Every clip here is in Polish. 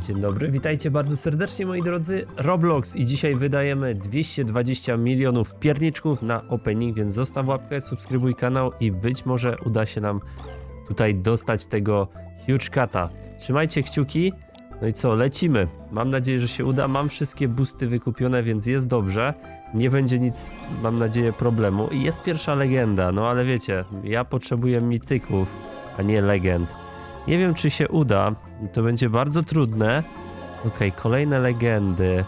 Dzień dobry, witajcie bardzo serdecznie moi drodzy. Roblox i dzisiaj wydajemy 220 milionów pierniczków na opening, więc zostaw łapkę, subskrybuj kanał i być może uda się nam tutaj dostać tego huge cata. Trzymajcie kciuki. No i co, lecimy. Mam nadzieję, że się uda. Mam wszystkie boosty wykupione, więc jest dobrze. Nie będzie nic, mam nadzieję, problemu. I jest pierwsza legenda, no ale wiecie, ja potrzebuję mityków, a nie legend. Nie wiem, czy się uda. To będzie bardzo trudne. Okej, kolejne legendy.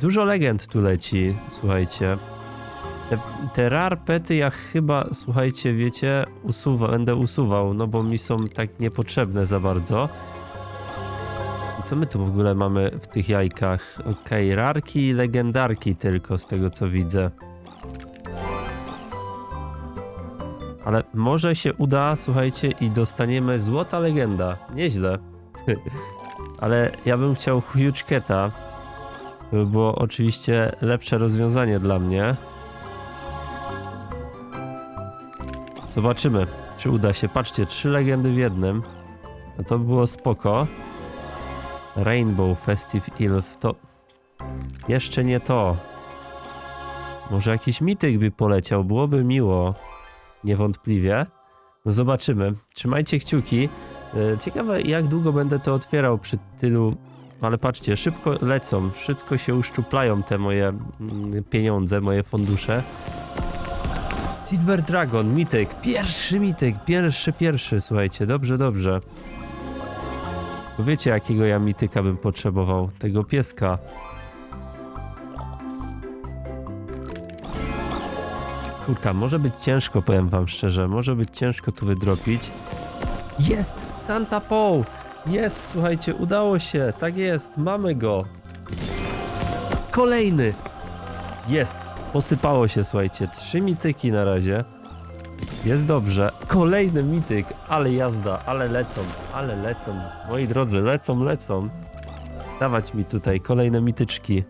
Dużo legend tu leci, słuchajcie. Te, te pety ja chyba, słuchajcie, wiecie, usuwa, będę usuwał, no bo mi są tak niepotrzebne za bardzo. Co my tu w ogóle mamy w tych jajkach? Okej, rarki i legendarki tylko z tego co widzę. Ale może się uda, słuchajcie, i dostaniemy złota legenda. Nieźle. Ale ja bym chciał Huge Cata. To by było oczywiście lepsze rozwiązanie dla mnie. Zobaczymy, czy uda się. Patrzcie, trzy legendy w jednym. No to by było spoko. Rainbow Festive Elf to jeszcze nie to. Może jakiś mityk by poleciał, byłoby miło. Niewątpliwie. No zobaczymy. Trzymajcie kciuki. E, Ciekawe jak długo będę to otwierał przy tylu... Ale patrzcie, szybko lecą, szybko się uszczuplają te moje mm, pieniądze, moje fundusze. Silver Dragon, mityk, pierwszy mityk, pierwszy, pierwszy, słuchajcie, dobrze, dobrze. Wiecie jakiego ja mityka bym potrzebował? Tego pieska. Kurka, może być ciężko, powiem wam szczerze. Może być ciężko tu wydropić. Jest! Santa Paul! Jest, słuchajcie, udało się. Tak jest, mamy go. Kolejny! Jest! Posypało się, słuchajcie. Trzy mityki na razie. Jest dobrze. Kolejny mityk, ale jazda, ale lecą, ale lecą. Moi drodzy, lecą, lecą. Dawać mi tutaj kolejne mityczki.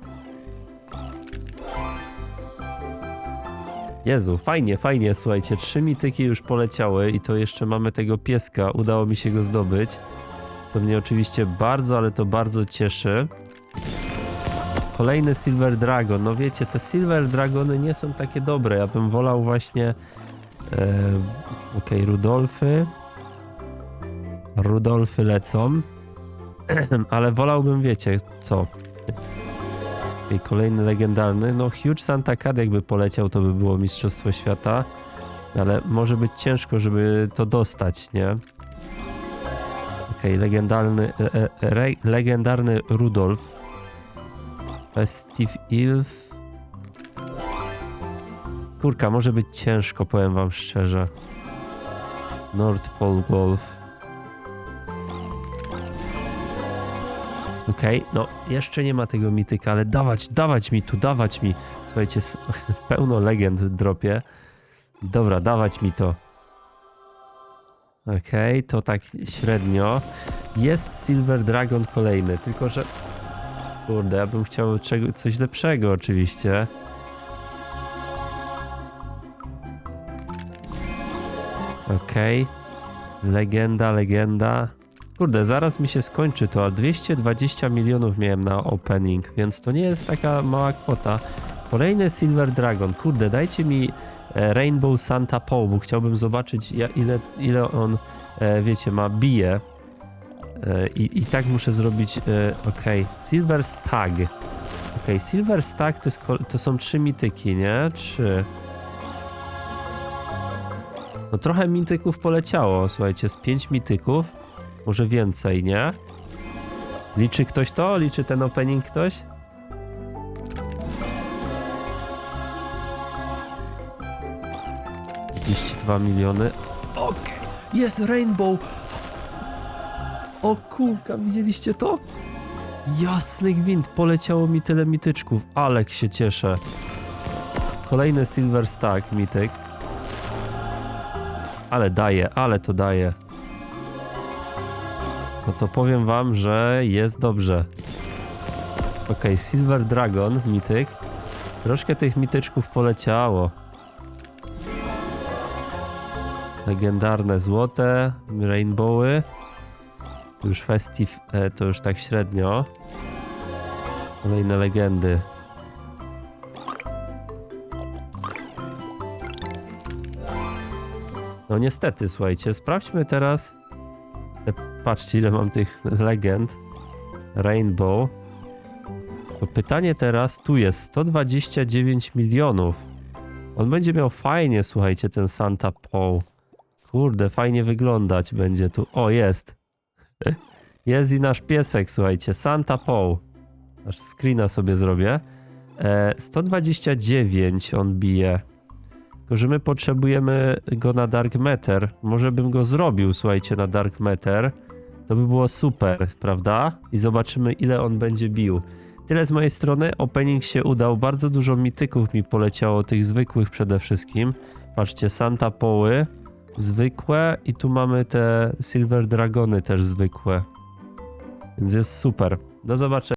Jezu, fajnie, fajnie, słuchajcie, trzy mityki już poleciały i to jeszcze mamy tego pieska, udało mi się go zdobyć, co mnie oczywiście bardzo, ale to bardzo cieszy. Kolejny Silver Dragon, no wiecie, te Silver Dragony nie są takie dobre, ja bym wolał właśnie, e, okej, Rudolfy, Rudolfy lecą, ale wolałbym, wiecie, co, i kolejny legendarny. No, Huge Santa Cad jakby poleciał, to by było Mistrzostwo Świata. Ale może być ciężko, żeby to dostać, nie? Okej, legendarny, e, e, legendarny Rudolf. Festive Elf. Kurka, może być ciężko, powiem wam szczerze. North Pole Golf. Okej, no jeszcze nie ma tego mityka, ale dawać, dawać mi tu, dawać mi. Słuchajcie, pełno legend dropie. Dobra, dawać mi to. Okej, to tak średnio. Jest Silver Dragon kolejny, tylko że... Kurde, ja bym chciał czego, coś lepszego oczywiście. Okej. Legenda, legenda. Kurde, zaraz mi się skończy to, a 220 milionów miałem na opening, więc to nie jest taka mała kwota. Kolejny Silver Dragon. Kurde, dajcie mi e, Rainbow Santa Paul, bo chciałbym zobaczyć ile, ile on, e, wiecie, ma bije. E, i, I tak muszę zrobić, okej, Silver Stag. Okej, Silver Stag to, jest, to są trzy mityki, nie? Trzy. No trochę mityków poleciało, słuchajcie, z pięć mityków. Może więcej, nie? Liczy ktoś to? Liczy ten opening ktoś? dwa miliony. Okej. Jest Rainbow! O kulka, widzieliście to? Jasny gwint, poleciało mi tyle mityczków. Alek się cieszę. Kolejny Silver Stack mityk. Ale daje, ale to daje. No to powiem wam, że jest dobrze. Ok, Silver Dragon, mityk. Troszkę tych mityczków poleciało. Legendarne złote, rainbowy. Już Festive to już tak średnio. Kolejne legendy. No niestety, słuchajcie, sprawdźmy teraz. Patrzcie, ile mam tych legend. Rainbow. To pytanie teraz, tu jest 129 milionów. On będzie miał fajnie, słuchajcie, ten Santa Paul. Kurde, fajnie wyglądać będzie tu. O, jest. Jest i nasz piesek, słuchajcie, Santa Paul. Aż screena sobie zrobię. E, 129 on bije. Tylko, że my potrzebujemy go na Dark Matter. Może bym go zrobił, słuchajcie, na Dark Matter. To by było super, prawda? I zobaczymy, ile on będzie bił. Tyle z mojej strony. Opening się udał. Bardzo dużo mityków mi poleciało, tych zwykłych przede wszystkim. Patrzcie, Santa Poły, zwykłe i tu mamy te Silver Dragony też zwykłe. Więc jest super. Do zobaczenia.